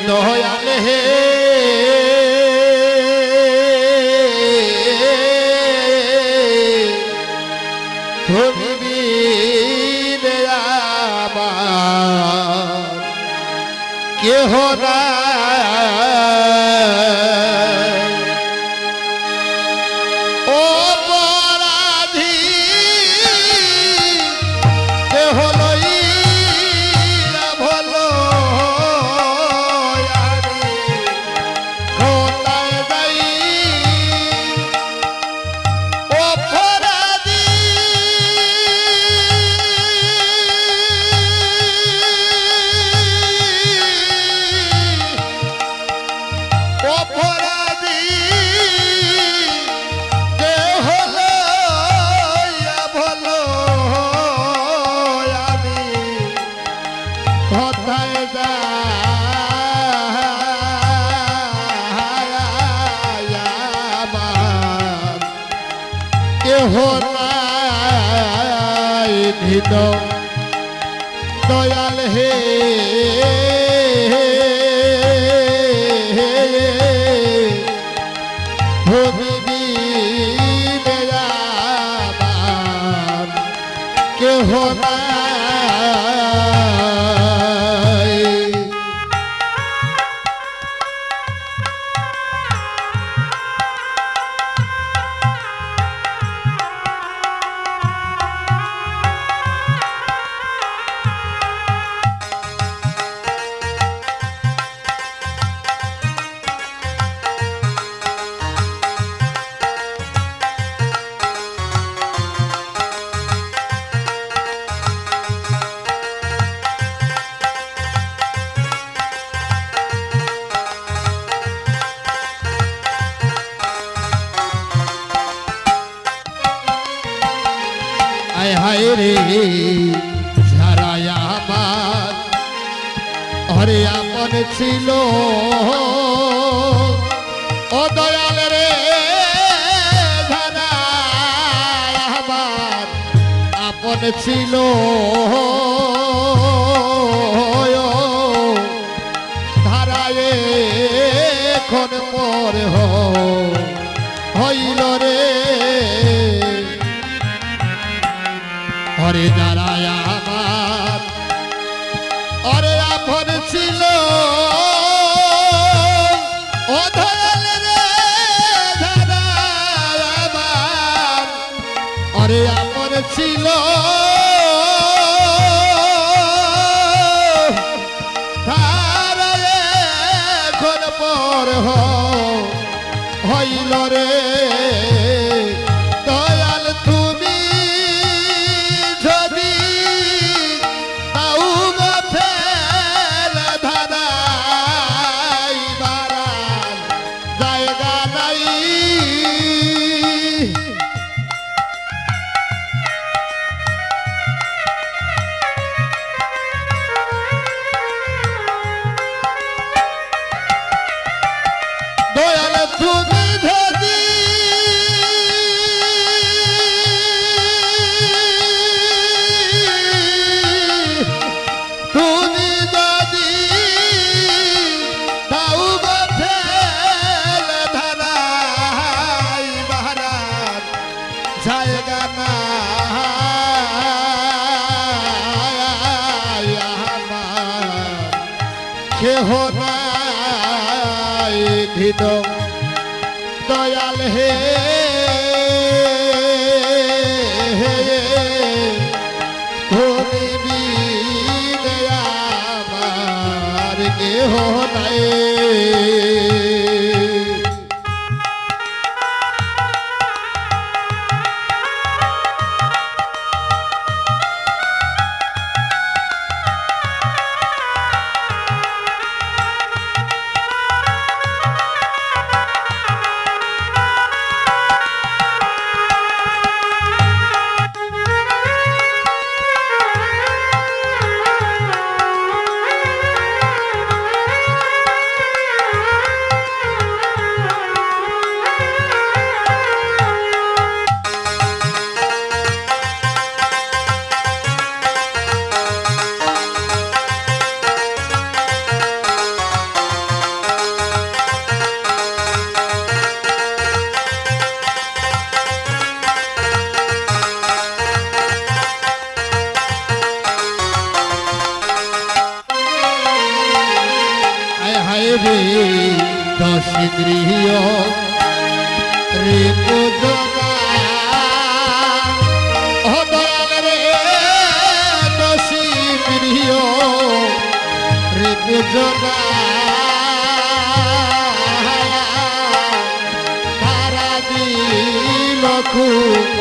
দয়াল হে। কেহ নাই। ধীত দয়াল হে হায় আমার হরে আপন ছিল। ও দয়াল রে আমার, আপন ছিল। ধারায় এখন পর হইল ছিল ধারায় এখন পর হইল রে। কেহ নাই ধীত। দয়াল হে যোগা তারা দিল খুব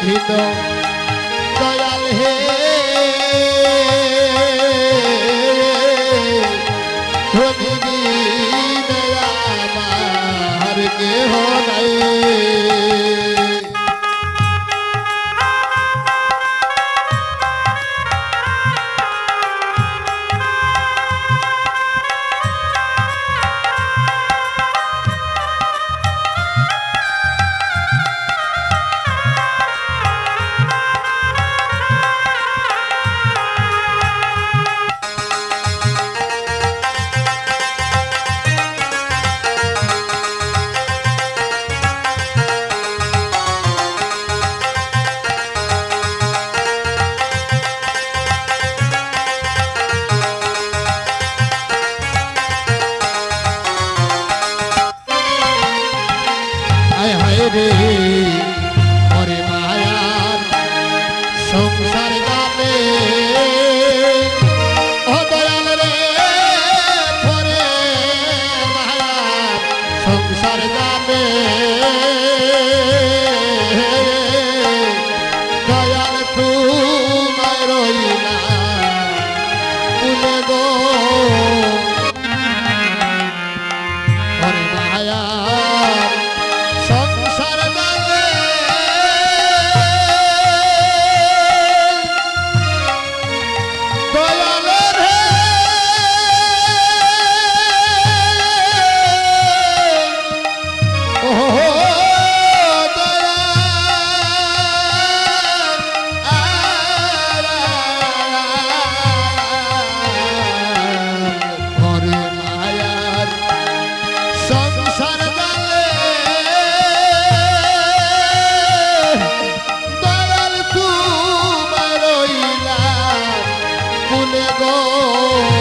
Cristo. some Oh.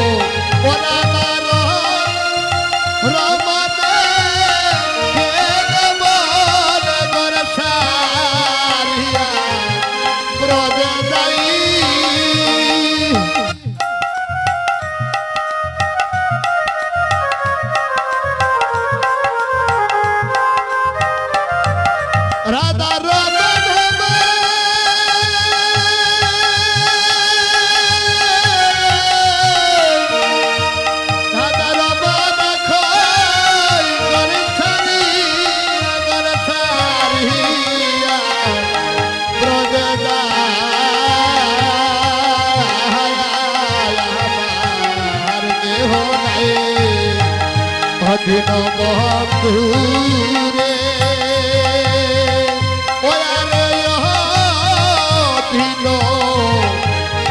কৃষ্ণ বন্ধুরে কৃষ্ণ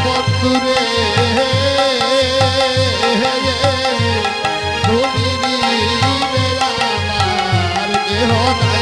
বন্ধুরে রবি বেলা দেহ না